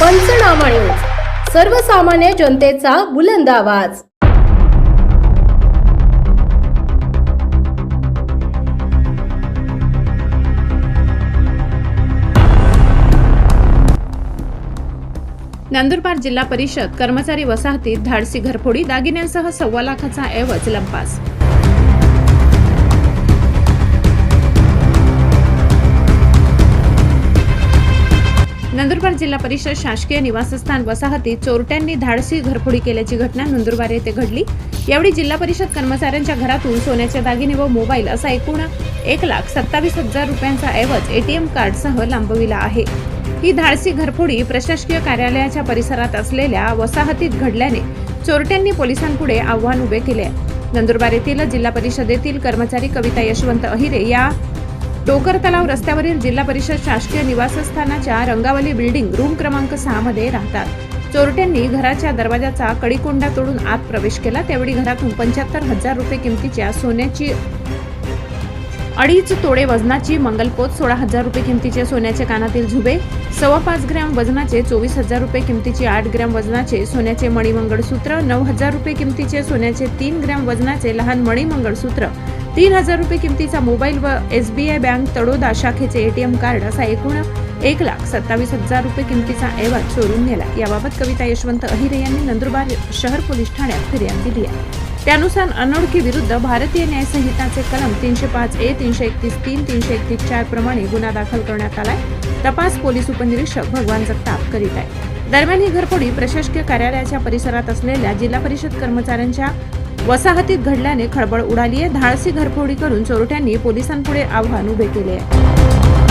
पंचनामा न्यूज. सर्वसामान्य जनतेचा बुलंद आवाज. नंदुरबार जिल्हा परिषद कर्मचारी वसाहतीत धाडसी घरफोडी दागिन्यांसह सव्वा लाखाचा ऐवज लंपास. नंदुरबार जिल्हा परिषद शासकीय निवासस्थान वसाहतीत चोरट्यांनी धाडसी घरफोडी केल्याची घटना नंदुरबार येथे घडली. यावेळी जिल्हा परिषद कर्मचाऱ्यांच्या घरातून सोन्याचे दागिने व मोबाईल असा एकूण एक लाख सत्तावीस हजार रुपयांचा ऐवज एटीएम कार्डसह लांबविला आहे. ही धाडसी घरफोडी प्रशासकीय कार्यालयाच्या परिसरात असलेल्या वसाहतीत घडल्याने चोरट्यांनी पोलिसांपुढे आव्हान उभे केले. नंदुरबार येथील जिल्हा परिषदेतील कर्मचारी कविता यशवंत अहिरे या टोकर तलाव रस्त्यावरील जिल्हा परिषद शासकीय निवासस्थानाच्या रंगावली बिल्डिंग रूम क्रमांक सहा मध्ये राहतात. चोरट्यांनी घराच्या दरवाजाचा कडीकोंडा तोडून आत प्रवेश केला. त्यावेळी घरातून पंच्याहत्तर हजार रुपये किमतीच्या सोन्याची अडीच तोडे वजनाची मंगलपोत सोळा हजार रुपये किमतीचे सोन्याचे कानातील झुबे सव्वा पाच ग्रॅम वजनाचे चोवीस हजार रुपये किमतीचे आठ ग्रॅम वजनाचे सोन्याचे मणिमंगळसूत्र नऊ हजार रुपये किमतीचे सोन्याचे तीन ग्रॅम वजनाचे लहान मणिमंगळसूत्र तीन हजार रुपये किमतीचा मोबाईल व S B I bank Tadoda शाखेचे एटीएम कार्ड असा एकूण एक लाख सत्तावीस हजार रुपये किमतीचा ऐवज चोरून नेला. याबाबत कविता यशवंत अहिरे यांनी नंदुरबार शहर पोलीस ठाण्यात फिर्याद दिली आहे. त्यानुसार अनोळखी विरुद्ध भारतीय न्याय संहिताचे कलम तीनशे पाच ए तीनशे एकतीस तीन तीनशे एकतीस चार प्रमाणे गुन्हा दाखल करण्यात आलाय. तपास पोलीस उपनिरीक्षक भगवान जगताप करीत आहे दरम्यान ही घरफोडी प्रशासकीय कार्यालयाच्या परिसरात असलेल्या जिल्हा परिषद कर्मचाऱ्यांच्या वसाहतीत घडल्याने खळबळ उडाली आहे धाडसी घरफोडी करून चोरट्यांनी पोलिसांपुढे आव्हान उभे केले. आहे